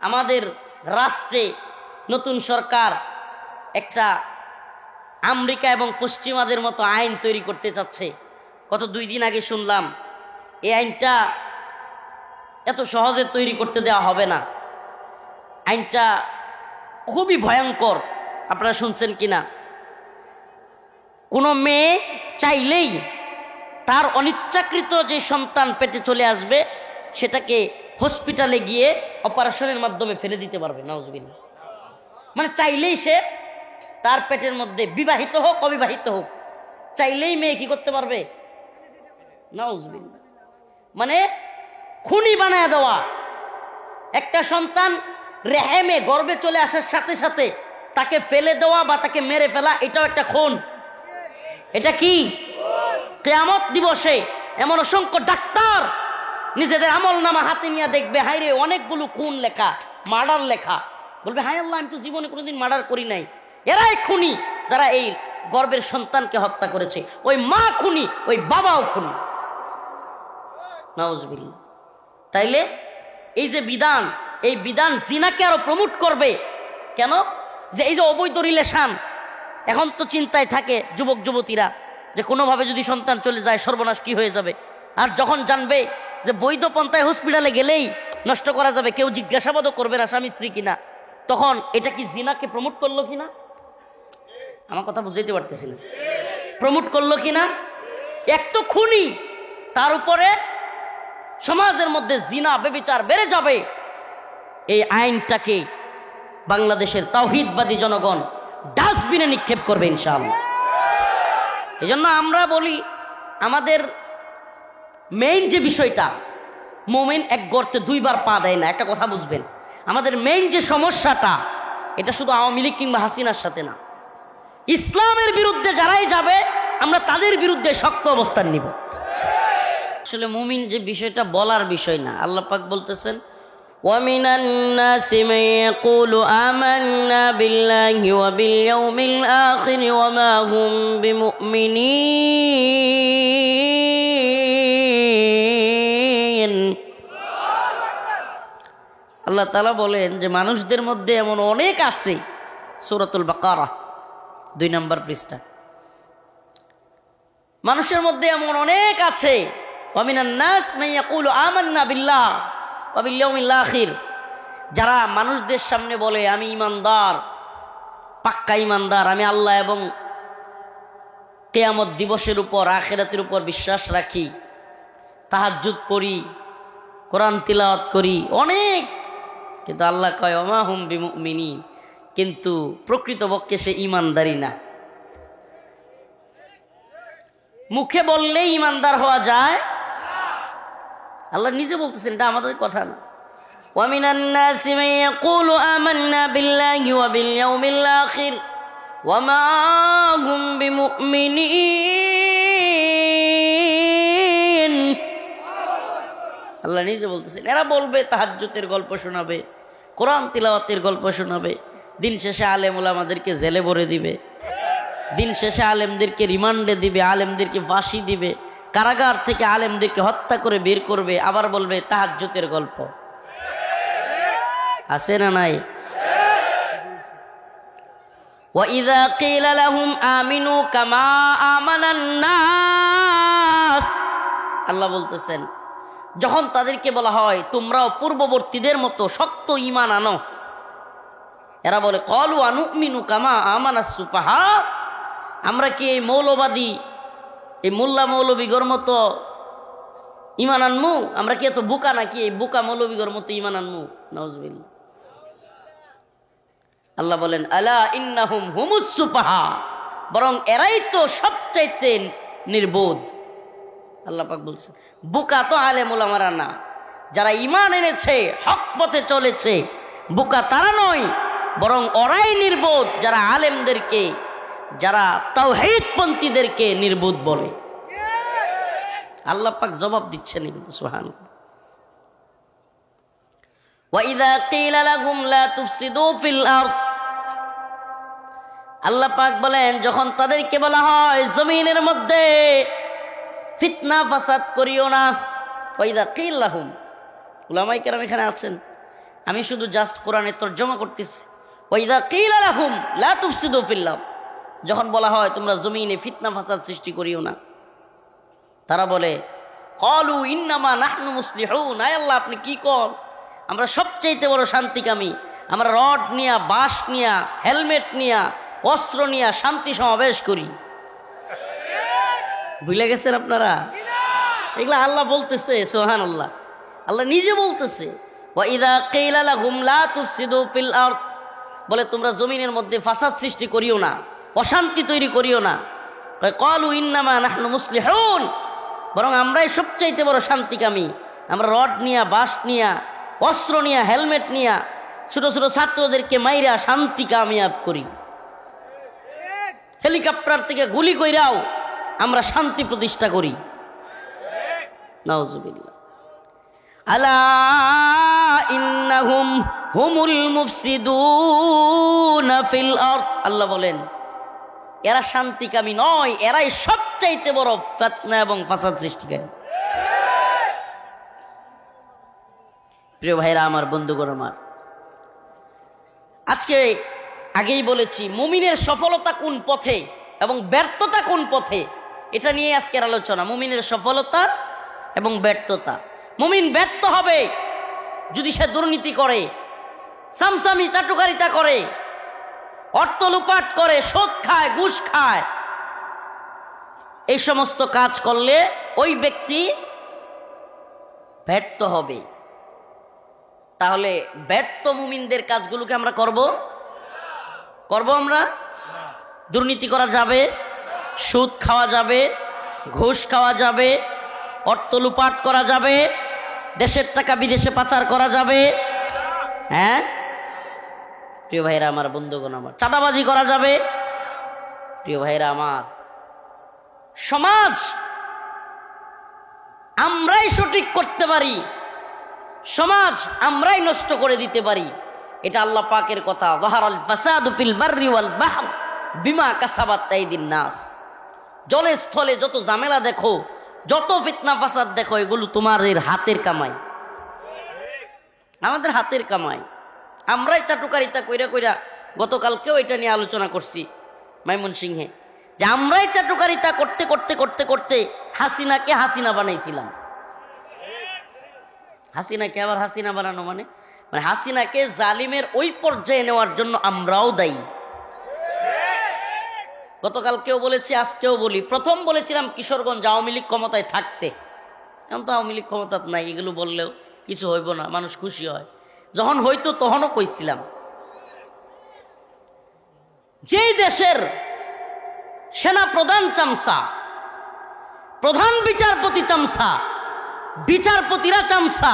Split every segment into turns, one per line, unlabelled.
আমাদের রাষ্ট্রে নতুন সরকার একটা আমেরিকা এবং পশ্চিমাদের মতো আইন তৈরি করতে চাচ্ছে। গত দুই দিন আগে শুনলাম, এই আইনটা এত সহজে তৈরি করতে দেওয়া হবে না। আইনটা খুবই ভয়ঙ্কর, আপনারা শুনছেন কিনা? কোনো মেয়ে চাইলেই তার অনিচ্ছাকৃত যে সন্তান পেটে চলে আসবে, সেটাকে হসপিটালে গিয়ে অপারেশনের মাধ্যমে ফেলে দিতে পারবে নওয়াজবিল্লা মানে চাইলেই সে তার পেটের মধ্যে বিবাহিত হোক, অবিবাহিত হোক, চাইলেই মেয়ে কি করতে পারবে? নওয়াজবিল্লা মানে খুনি বানায় দেওয়া। একটা সন্তান রেহেমে গর্বে চলে আসার সাথে সাথে তাকে ফেলে দেওয়া বা তাকে মেরে ফেলা, এটাও একটা খুন। এটা কি? কেয়ামত দিবসে এমন অসংখ্য ডাক্তার নিজেদের আমল নামা হাতে নিয়ে দেখবে হাই রে, অনেকগুলো খুন লেখা, মার্ডার লেখা। বলবে হাই আল্লাহ, আমি তো জীবনে কোনোদিন মার্ডার করি নাই। এরাই খুনি যারা এই গর্বের সন্তানকে হত্যা করেছে। ওই মা খুনি, ওই বাবাও খুনি। নাউজবিল্লা তাইলে এই যে বিধান, এই বিধান জিনাকে আরও প্রমোট করবে। কেন? যে এই যে অবৈধ রিলেশন, এখন তো চিন্তায় থাকে যুবক যুবতীরা যে কোনোভাবে যদি সন্তান চলে যায়, সর্বনাশ কি হয়ে যাবে? আর যখন জানবে যে বৈধ পন্থায় হসপিটালে গেলেই নষ্ট করা যাবে, কেউ জিজ্ঞাসাবাদও করবে না স্বামী, স্ত্রী কিনা। তখন এটা কি জিনাকে প্রমোট করল কিনা? আমার কথা বুঝাইতে পারতেছি না। প্রমোট করল কিনা? এক তো খুনি, তার উপরে সমাজের মধ্যে জিনা বেবিচার বেড়ে যাবে। এই আইনটাকে বাংলাদেশের তাওহিদবাদী জনগণ ডাস্টবিনে নিক্ষেপ করবে ইনশাআল্লাহ। এই জন্য আমরা বলি, আমাদের মেইন যে বিষয়টা মোমেন এক গর্তে দুইবার পা দেয় না একটা কথা বুঝবেন আমাদের মেইন যে সমস্যাটা এটা শুধু আওয়ামী লীগ কিংবা হাসিনার সাথে না ইসলামের বিরুদ্ধে যারাই যাবে আমরা তাদের বিরুদ্ধে শক্ত অবস্থান নিব আসলে মুমিন যে বিষয়টা বলার বিষয় না আল্লাহ পাক বলতেছেন ومن الناس من يقول آمنا بالله وباليوم الآخر وما هم بمؤمنين আল্লাহ তালা বলেন যে মানুষদের মধ্যে এমন অনেক আছে, সূরাতুল বাকারা, দুই নম্বর পৃষ্ঠা। মানুষের মধ্যে এমন অনেক আছে যারা মানুষদের সামনে বলে, আমি ইমানদার পাক্কা ইমানদার আমি আল্লাহ এবং কেয়ামত দিবসের উপর, আখেরাতের উপর বিশ্বাস রাখি। তাহাজ্জুদ পড়ি কোরআন তিলাওয়াত করি অনেক কিন্তু আল্লাহ কয় অমা হুম বিমুমিনী কিন্তু প্রকৃতপক্ষে সে ইমানদারি না মুখে বললেই ইমানদার হওয়া যায় আল্লাহ নিজে বলতেছেন এটা আমাদের কথা না ومن الناس من يقول آمنا بالله وباليوم الآخر وما هم بمؤمنين আল্লাহ নিজে বলতেছেন এরা বলবে তাহাজ্জুতের গল্প শোনাবে কোরআন তিলাওয়াতের গল্প শোনাবে দিন শেষে আলেম আমাদেরকে জেলে ভরে দিবে দিন শেষে আলেমদেরকে রিমান্ডে দিবে আলেমদেরকে ফাঁসি দিবে কারাগার থেকে আলেমদেরকে হত্যা করে বের করবে আবার বলবে তাহাজ্জুতের গল্প আছে না নাই وَإِذَا قِيلَ لَهُمْ آمِنُوا كَمَا آمَنَ النَّاسُ আল্লাহ বলতেছেন যখন তাদেরকে বলা হয়, তোমরাও পূর্ববর্তীদের মতো শক্ত ইমান আনো। এরা বলে, কলু আনুমিনু কামা আমানা সুপাহা আমরা কি এই মৌলবাদী, এই মোল্লা মৌলবীগর মতো ইমান আনমু? আমরা কি এত বুকা নাকি এই বুকা মৌলবীগর মতো ইমান আনমু? নজবিল আল্লাহ বলেন, আলা ইন্নাহুম হুমুসুপাহা বরং এরাই তো সবচাইতে নির্বোধ। আল্লাহ পাক বলছে বুকা তো আলেমুল আমারা না। যারা ইমান এনেছে, হক পথে চলেছে, বুকা তারা নয়, বরং ওরাই নির্বোধ, যারা আলেমদেরকে, যারা তাওহিদপন্থীদেরকে নির্বোধ বলে। আল্লাহ পাক জবাব দিচ্ছেন কিন্তু সোহান আল্লাহ বলেন, যখন তাদেরকে বলা হয়, জমিনের মধ্যে ফিতনা ফাসাদ করিও না। ওইদা কিল্লাহুম উলামাই কেরাম এখানে আছেন। আমি শুধু জাস্ট কোরআনের তর্জমা করতেছি। ওইদা কিলা লাহুম লা তুফসিদু ফিল্লাহ। যখন বলা হয়, তোমরা জমিনে ফিতনা ফাসাদ সৃষ্টি করিও না। তারা বলে, কলু ইন্নামা নাহনু মুসলিহুন। আয় আল্লাহ, আপনি কি কর আমরা সবচাইতে বড় শান্তিকামী। আমরা রড নিয়া, বাঁশ নিয়া, হেলমেট নিয়া, অস্ত্র নিয়া শান্তি সমাবেশ করি। ভুলে গেছেন আপনারা? এগুলা আল্লাহ বলতেছে সোহান আল্লাহ আল্লাহ নিজে বলতেছে বলে, তোমরা জমিনের মধ্যে ফাসাদ সৃষ্টি করিও না, অশান্তি তৈরি করিও না। কলু ইন্নামা নাহনু মুসলিহুন। বরং আমরাই সবচাইতে বড় শান্তিকামী। আমরা রড নিয়া, বাঁশ নিয়া, অস্ত্র নিয়া, হেলমেট নিয়া, ছোট ছোট ছাত্রদেরকে মাইরা শান্তি কামিয়াব করি। হেলিকপ্টার থেকে গুলি কইরাও আমরা শান্তি প্রতিষ্ঠা করি। আল্লাহ বলেন, এরা শান্তিকামী নয়, এরাই সবচাইতে বড় ফেতনা এবং ফাসাদ সৃষ্টিকারী। প্রিয় ভাইরা, আমার বন্ধুগণ, আমার। আজকে আগেই বলেছি, মুমিনের সফলতা কোন পথে এবং ব্যর্থতা কোন পথে এটা নিয়ে আজকের আলোচনা। মুমিনের সফলতা এবং ব্যর্থতা। মুমিন ব্যর্থ হবে যদি সে দুর্নীতি করে, সামসামি চাটুকারিতা করে, অর্থ লুপাট করে, সোদ খায়, ঘুষ খায়। এই সমস্ত কাজ করলে ওই ব্যক্তি ব্যর্থ হবে। তাহলে ব্যর্থ মুমিনদের কাজগুলোকে আমরা করব? করব আমরা? দুর্নীতি করা যাবে? সুদ খাওয়া যাবে, ঘুষ খাওয়া যাবে, অর্থ লুপাট করা যাবে, দেশের টাকা বিদেশে পাচার করা যাবে। হ্যাঁ? প্রিয় ভাইরা আমার, বন্ধুগণ আমার, চাঁদাবাজি করা যাবে। প্রিয় ভাইরা আমার, সমাজ আমরাই সঠিক করতে পারি, সমাজ আমরাই নষ্ট করে দিতে পারি। এটা আল্লাহ পাকের কথা। ওয়াহারাল ফাসাদু ফিল বাররি ওয়াল বাহর বিমা কাসাবাত নাস। জলে স্থলে যত ঝামেলা দেখো, যত ফিতনা ফাসাদ দেখো, এগুলো তোমাদের হাতের কামাই। আমাদের হাতের কামাই। আমরাই চাটুকারিতা কইরা কইরা গতকালকেও এটা নিয়ে আলোচনা করছি মাইমন সিংহে, যে আমরাই চাটুকারিতা করতে করতে করতে করতে হাসিনাকে হাসিনা বানাইছিলাম। হাসিনাকে আবার হাসিনা বানানো মানে? মানে হাসিনাকে জালিমের ওই পর্যায়ে নেওয়ার জন্য আমরাও দায়ী। গতকালকেও বলেছি, আজকেও বলি। প্রথম বলেছিলাম, কিশোরগঞ্জ আওয়ামী লীগ ক্ষমতায় থাকতে। এখন তো আওয়ামী লীগ ক্ষমতা নাই, এগুলো বললেও কিছু হইব না, মানুষ খুশি হয়। যখন হইতো তখনও কইছিলাম। যেই দেশের সেনা প্রধান চামসা, প্রধান বিচারপতি চামসা, বিচারপতিরা চামসা,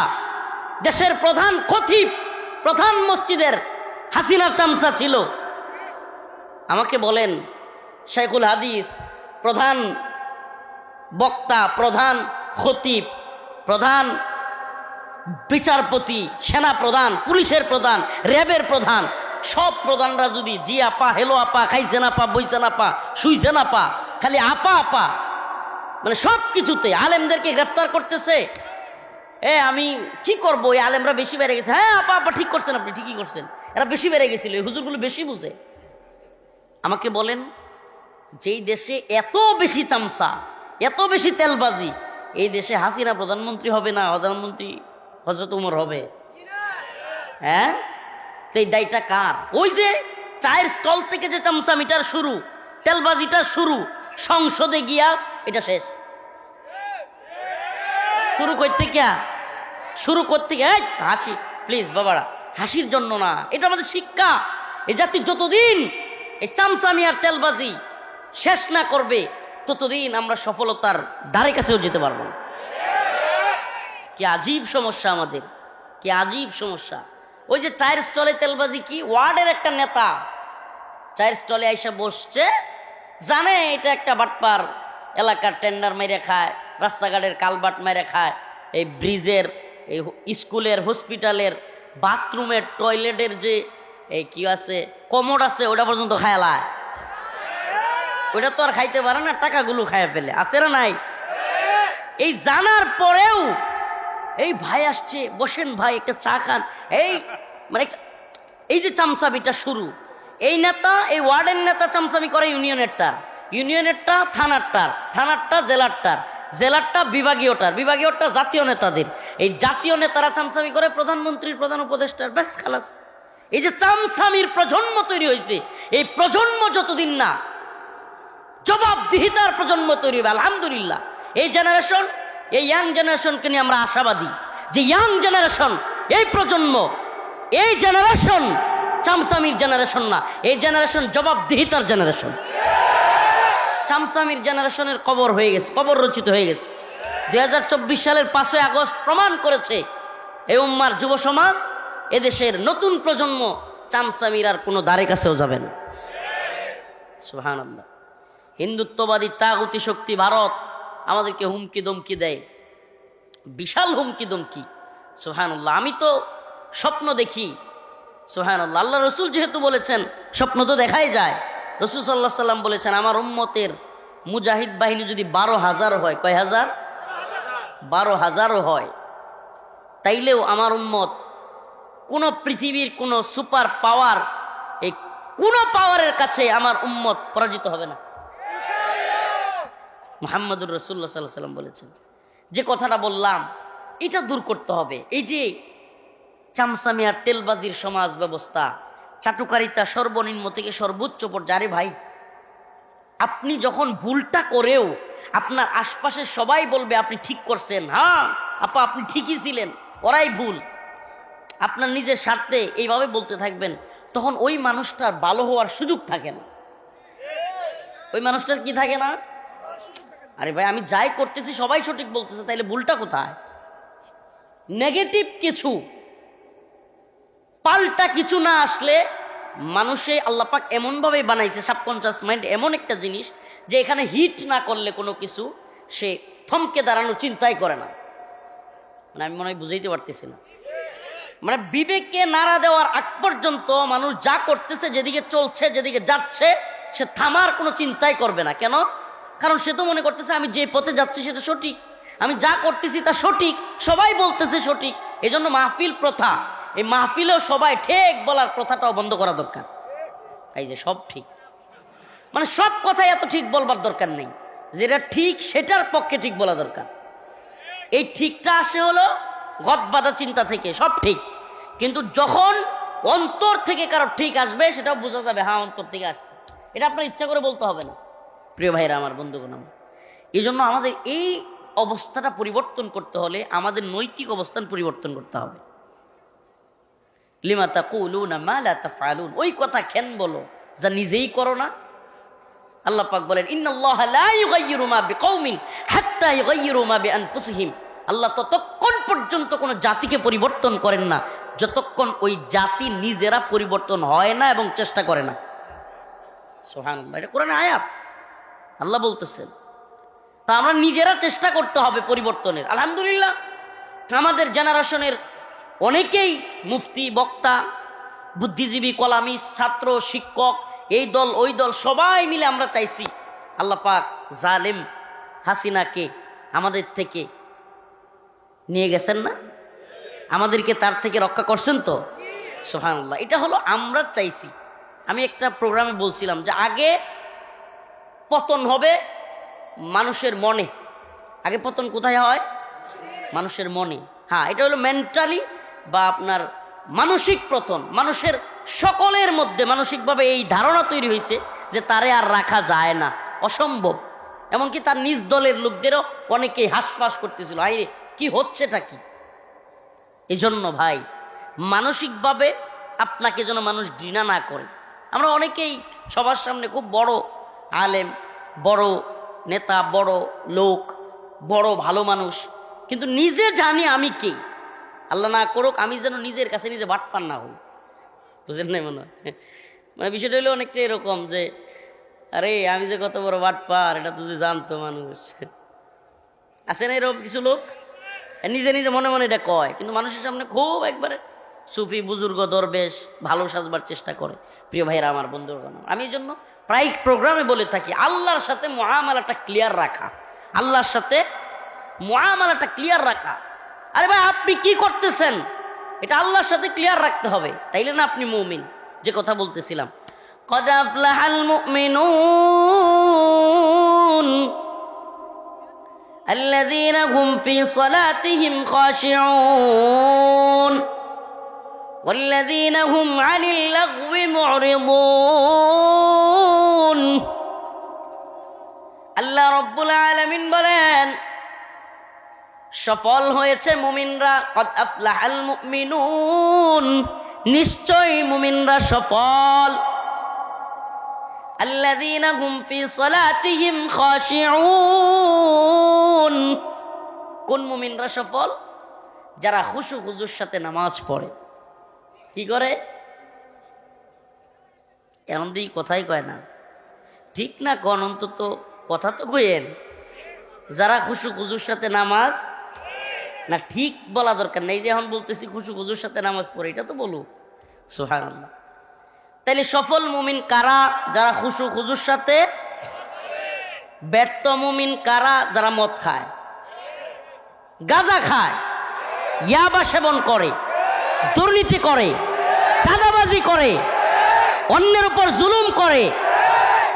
দেশের প্রধান খতিব, প্রধান মসজিদের হাসিনা চামসা ছিল। আমাকে বলেন শেখুল হাদিস, প্রধান বক্তা, প্রধান খতিব, প্রধান বিচারপতি, সেনা প্রধান, পুলিশের প্রধান, র্যাবের প্রধান, সব প্রধানরা যদি জি আপা, হেলো আপা, খাইছে না পা, বইছে না পা, শুইছে না পা, খালি আপা আপা মানে সব কিছুতে আলেমদেরকে গ্রেফতার করতেছে। এ, আমি কি করব? এই আলেমরা বেশি বেড়ে গেছে। হ্যাঁ আপা আপা, ঠিক করছেন আপনি, ঠিকই করছেন। এরা বেশি বেড়ে গেছিল হুজুরগুলো বেশি বুঝে। আমাকে বলেন যেই দেশে এত বেশি চামচা, এত বেশি তেলবাজি, এই দেশে হাসিনা প্রধানমন্ত্রী হবে না, প্রধানমন্ত্রী হজরত উমর হবে। হ্যাঁ? তো এই দায়টা কার? ওই যে চায়ের স্টল থেকে যে চামচা মিটার শুরু, তেলবাজিটা শুরু, সংসদে গিয়া এটা শেষ। শুরু করতে গিয়া শুরু করতে গিয়ে হাসি প্লিজ বাবারা, হাসির জন্য না, এটা আমাদের শিক্ষা। এই জাতি যতদিন এই চামচামি আর তেলবাজি শেষ না করবে, ততদিন আমরা সফলতার দ্বারে কাছেও যেতে পারব না। কি আজীব সমস্যা আমাদের, কি আজীব সমস্যা। ওই যে চায়ের স্টলে তেলবাজি কি ওয়ার্ডের একটা নেতা, চায়ের স্টলে আইসা বসছে, জানে এটা একটা বাটপার, এলাকার টেন্ডার মেরে খায়, রাস্তাঘাটের কালবাট মেরে খায়, এই ব্রিজের, এই স্কুলের, হসপিটালের, বাথরুমের, টয়লেটের যে, এই কি আছে, কমোড আছে, ওটা পর্যন্ত খায়ালায় ওটা তো আর খাইতে পারে না, টাকাগুলো খায় ফেলে। আছে না নাই? এই জানার পরেও এই ভাই আসছে, বসেন ভাই, একটা চা খান। এই মানে এই যে চামচাবিটা শুরু, এই নেতা, এই ওয়ার্ডের নেতা চামচামি করে ইউনিয়নেরটার ইউনিয়নেরটা থানারটার, থানারটা জেলারটার। জেলারটা বিভাগীয়টার, বিভাগীয়টা জাতীয় নেতাদের। এই জাতীয় নেতারা চামচামি করে প্রধানমন্ত্রীর, প্রধান উপদেষ্টার, ব্যাস খালাস। এই যে চামচামির প্রজন্ম তৈরি হয়েছে, এই প্রজন্ম যতদিন না জবাবদিহিতার প্রজন্ম তৈরি হবে, আলহামদুলিল্লাহ। এই জেনারেশন এই ইয়াং জেনারেশনকে নিয়ে আমরা আশাবাদী যে ইয়াং জেনারেশন এই প্রজন্ম, এই জেনারেশন চামসামির জেনারেশন না, এই জেনারেশন জবাবদিহিতার জেনারেশন চামসামির জেনারেশনের কবর হয়ে গেছে, কবর রচিত হয়ে গেছে। দুই হাজার চব্বিশ সালের পাঁচই আগস্ট প্রমাণ করেছে, এই উম্মার যুব সমাজ এদেশের নতুন প্রজন্ম চামসামির আর কোনো দ্বারে কাছেও যাবে না। সুহান হিন্দুত্ববাদী তাগতি শক্তি ভারত আমাদেরকে হুমকি দমকি দেয়। বিশাল হুমকি দমকি। সোহানুল্লাহ আমি তো স্বপ্ন দেখি। সোহানুল্লাহ আল্লাহ রসুল যেহেতু বলেছেন, স্বপ্ন তো দেখাই যায়। রসুল সাল্লাহ সাল্লাম বলেছেন, আমার উম্মতের মুজাহিদ বাহিনী যদি বারো হাজার হয়, কয় হাজার? বারো হাজারও হয়। তাইলেও আমার উম্মত কোনো পৃথিবীর কোনো সুপার পাওয়ার, এই কোনো পাওয়ারের কাছে আমার উম্মত পরাজিত হবে না। মোহাম্মদুর রসুল্লা সাল্লাহ সাল্লাম বলেছেন, যে কথাটা বললাম, এটা দূর করতে হবে। এই যে চামচামিয়ার তেলবাজির সমাজ ব্যবস্থা, চাটুকারিতা সর্বনিম্ন থেকে সর্বোচ্চ পর্যায়ে। ভাই, আপনি যখন ভুলটা করেও আপনার আশপাশের সবাই বলবে আপনি ঠিক করছেন হ্যাঁ আপা আপনি ঠিকই ছিলেন, ওরাই ভুল। আপনার নিজের স্বার্থে এইভাবে বলতে থাকবেন, তখন ওই মানুষটার ভালো হওয়ার সুযোগ থাকে না। ওই মানুষটার কি থাকে না? আরে ভাই, আমি যাই করতেছি, সবাই সঠিক বলতেছে, তাইলে ভুলটা কোথায়? নেগেটিভ কিছু। পাল্টা কিছু না আসলে মানুষে আল্লাপাক এমনভাবে বানাইছে সাবকনসিয়াস মাইন্ড এমন একটা জিনিস যে এখানে হিট না করলে কোনো কিছু সে থমকে দাঁড়ানো চিন্তাই করে না। মানে আমি মনে হয় বুঝাইতে পারতেছি না। মানে বিবেককে নাড়া দেওয়ার আগ পর্যন্ত মানুষ যা করতেছে, যেদিকে চলছে, যেদিকে যাচ্ছে, সে থামার কোনো চিন্তাই করবে না। কেন? কারণ সে তো মনে করতেছে, আমি যে পথে যাচ্ছি সেটা সঠিক। আমি যা করতেছি তা সঠিক, সবাই বলতেছে সঠিক। এই জন্য মাহফিল প্রথা। এই মাহফিলেও সবাই ঠিক বলার প্রথাটাও বন্ধ করা দরকার। এই যে সব ঠিক। মানে সব কথাই এত ঠিক বলবার দরকার নেই। যেটা ঠিক সেটার পক্ষে ঠিক বলা দরকার। এই ঠিকটা আসে হলো গদবাদা চিন্তা থেকে, সব ঠিক। কিন্তু যখন অন্তর থেকে কারও ঠিক আসবে, সেটাও বোঝা যাবে হ্যাঁ অন্তর থেকে আসছে। এটা আপনার ইচ্ছা করে বলতে হবে না। প্রিয় ভাইরা আমার বন্ধুগণ, আমার। এই জন্য আমাদের এই অবস্থাটা পরিবর্তন করতে হলে আমাদের নৈতিক অবস্থান পরিবর্তন করতে হবে। লিমা তাকুলুন মালা তাফআলুন। ওই কথা কেন বলো, যা নিজেই করো না। আল্লাহ পাক বলেন, ইন্নাল্লাহ লা আল্লাহ ততক্ষণ পর্যন্ত কোনো জাতিকে পরিবর্তন করেন না, যতক্ষণ ওই জাতি নিজেরা পরিবর্তন হয় না এবং চেষ্টা করে না। সোহানুল্লাহ এটা কোরআন আয়াত। আল্লাহ বলতেছেন, তা আমরা নিজেরা চেষ্টা করতে হবে পরিবর্তনের। আলহামদুলিল্লাহ, আমাদের জেনারেশনের অনেকেই মুফতি, বক্তা, বুদ্ধিজীবী, কলামি, ছাত্র, শিক্ষক, এই দল, ওই দল, সবাই মিলে আমরা চাইছি আল্লাহ পাক জালেম হাসিনাকে আমাদের থেকে নিয়ে গেছেন না? আমাদেরকে তার থেকে রক্ষা করছেন তো? সোহানুল্লাহ এটা হলো আমরা চাইছি। আমি একটা প্রোগ্রামে বলছিলাম যে আগে পতন হবে মানুষের মনে। আগে পতন কোথায় হয়? মানুষের মনে। হ্যাঁ এটা হলো মেন্টালি বা আপনার মানসিক পতন। মানুষের সকলের মধ্যে মানসিকভাবে এই ধারণা তৈরি হয়েছে যে তারে আর রাখা যায় না, অসম্ভব। এমনকি তার নিজ দলের লোকদেরও অনেকেই হাসফাস করতেছিল আই কি হচ্ছেটা কি? এই জন্য ভাই, মানসিকভাবে আপনাকে যেন মানুষ ঘৃণা না করে। আমরা অনেকেই সবার সামনে খুব বড় আলেম বড় নেতা, বড় লোক, বড় ভালো মানুষ, কিন্তু নিজে জানি আমি কে। আল্লাহ না করুক, আমি যেন নিজের কাছে নিজে বাটপান না হই। বুঝলেন না মনে মানে বিষয়টা হলো অনেকটা এরকম যে, আরে আমি যে কত বড় বাটপার, এটা তো যে জানতো মানুষ। আছে না এরকম কিছু লোক? নিজে নিজে মনে মনে এটা কয়, কিন্তু মানুষের সামনে খুব একবারে সুফি, বুজুর্গ, দরবেশ, ভালো সাজবার চেষ্টা করে। প্রিয় ভাইরা আমার বন্ধুগণ, আমি এই জন্য প্রায় প্রোগ্রামে বলে থাকি আল্লাহর সাথে মহামালাটা ক্লিয়ার রাখা আল্লাহর সাথে মহামালাটা ক্লিয়ার রাখা আরে ভাই আপনি কি করতেছেন এটা আল্লাহর সাথে ক্লিয়ার রাখতে হবে তাইলে না আপনি মুমিন যে কথা বলতেছিলাম قد أفلح المؤمنون الذين هم في صلاتهم خاشعون والذين هم عن اللغو معرضون আল্লাহ রব্বুল আলামিন বলেন, সফল হয়েছে মুমিনরা আফলাহাল মুমিনুন নিশ্চয়ই মুমিনরা সফল। খাশিউন। কোন মুমিনরা সফল? যারা খুশু খুজুর সাথে নামাজ পড়ে। কি করে? এমন দিই কথাই কয় না। ঠিক না কন অন্তত কথা তো কইেন যারা খুশু খুজুর সাথে নামাজ, না ঠিক বলা দরকার নেই যে এখন বলতেছি খুশু খুজুর সাথে নামাজ পড়ে, এটা তো বলুক। সোহান তাইলে সফল মুমিন কারা যারা খুশু খুজুর সাথে? ব্যর্থ মুমিন কারা যারা মদ খায়? গাঁজা খায়, ইয়াবা সেবন করে, দুর্নীতি করে, চাঁদাবাজি করে, অন্যের উপর জুলুম করে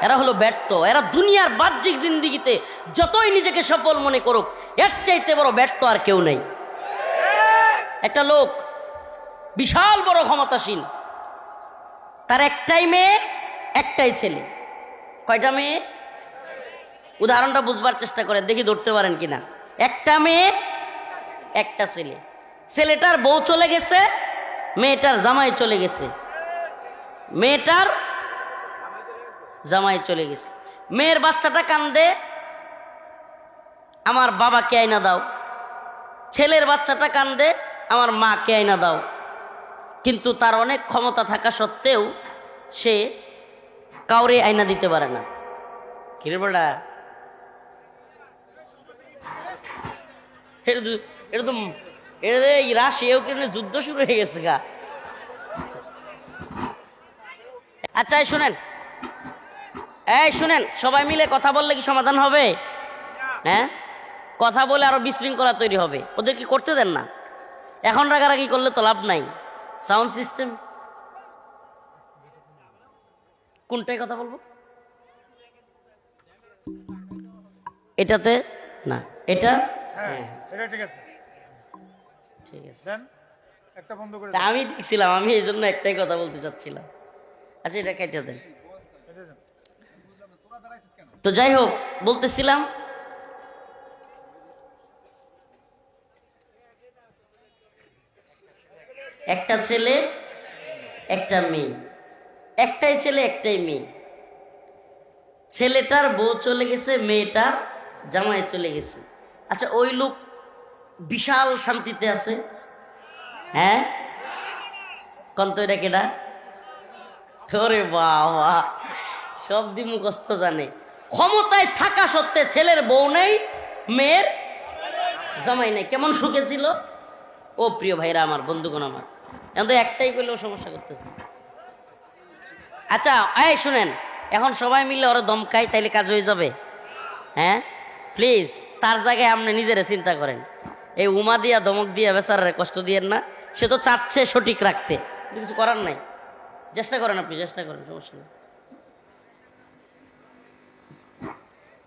এরা হলো ব্যর্থ। এরা দুনিয়ার বাহ্যিক জিন্দিগিতে যতই নিজেকে সফল মনে করুক, এর চাইতে বড় ব্যর্থ আর কেউ নেই। একটা লোক বিশাল বড় ক্ষমতাসীন তার একটাই মেয়ে, একটাই ছেলে। কয়টা মেয়ে? উদাহরণটা বুঝবার চেষ্টা করে দেখি ধরতে পারেন কিনা। একটা মেয়ে, একটা ছেলে। ছেলেটার বউ চলে গেছে, মেয়েটার জামাই চলে গেছে। মেয়েটার জামাই চলে গেছে। মেয়ের বাচ্চাটা কান্দে, আমার বাবাকে আইনা দাও। ছেলের বাচ্চাটা কান্দে, আমার মাকে আইনা দাও। কিন্তু তার অনেক ক্ষমতা থাকা সত্ত্বেও সে কাউরে আয়না দিতে পারে না। কিরে এই রাশিয়াও যুদ্ধ শুরু হয়ে গেছে গা। আচ্ছা শুনেন। এই শুনেন সবাই মিলে কথা বললে কি সমাধান হবে? হ্যাঁ? কথা বলে আরও বিশৃঙ্খলা তৈরি হবে। ওদের কি করতে দেন না? এখন রাগারাগি করলে তো লাভ নাই। সাউন্ড সিস্টেম কোনটাই কথা বলব? এটাতে? না এটা?
হ্যাঁ
আমি ঠিক ছিলাম আমি এই জন্য একটাই কথা বলতে চাচ্ছিলাম। আচ্ছা এটা কেটে দেন। তো যাই হোক বলতেছিলাম, একটা ছেলে, একটা মেয়ে। একটাই ছেলে, একটাই মেয়ে। ছেলেটার বউ চলে গেছে, মেয়েটার জামাই চলে গেছে। আচ্ছা ওই লোক বিশাল শান্তিতে আছে। হ্যাঁ? কন্ত এটা কেডা? ওরে বাবা, সব দি মুখস্থ জানে। ক্ষমতায় থাকা সত্ত্বে ছেলের বউ নেই, মেয়ের জামাই নেই। কেমন সুখে ছিল? ও প্রিয় ভাইরা আমার, বন্ধুগণ আমার। এখন একটাই করলেও সমস্যা করতেছে। আচ্ছা এই শুনেন, এখন সবাই মিলে ওরা দমকাই তাইলে কাজ হয়ে যাবে। হ্যাঁ? প্লিজ, তার জায়গায় আপনি নিজেরা চিন্তা করেন। এই উমা দিয়া, দমক দিয়া বেচারে কষ্ট দিয়েন না। সে তো চাচ্ছে সঠিক রাখতে। কিছু করার নাই। চেষ্টা করেন আপনি, চেষ্টা করেন, সমস্যা নেই।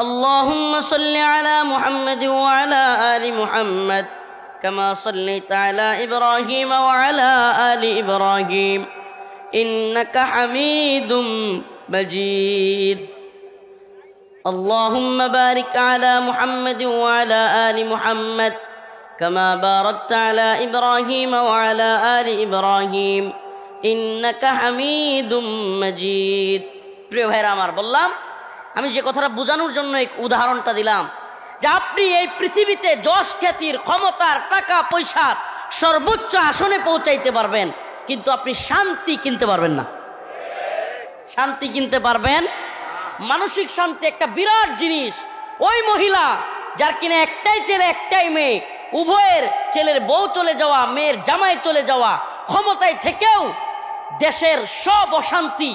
اللهم صل على محمد وعلى آل محمد كما صليت على إبراهيم وعلى آل إبراهيم إنك حميد مجيد اللهم بارك على محمد وعلى آل محمد كما باركت على إبراهيم وعلى آل إبراهيم إنك حميد مجيد প্রিয় ভাইরা আমার বললাম আমি যে কথাটা বোঝানোর জন্য এই উদাহরণটা দিলাম যে আপনি এই পৃথিবীতে যশ খ্যাতির, ক্ষমতার, টাকা, পয়সার সর্বোচ্চ আসনে পৌঁছাইতে পারবেন, কিন্তু আপনি শান্তি কিনতে পারবেন না। শান্তি কিনতে পারবেন? মানসিক শান্তি একটা বিরাট জিনিস। ওই মহিলা যার কিনা একটাই ছেলে, একটাই মেয়ে, উভয়ের ছেলের বউ চলে যাওয়া, মেয়ের জামাই চলে যাওয়া, ক্ষমতায় থেকেও দেশের সব অশান্তি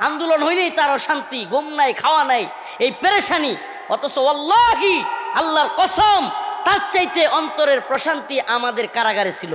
আন্দোলন হইলেই তার অশান্তি, ঘুম নাই, খাওয়া নাই, এই পেরেশানি। অথচ আল্লাহি আল্লাহর কসম, তার চাইতে অন্তরের প্রশান্তি আমাদের কারাগারে ছিল।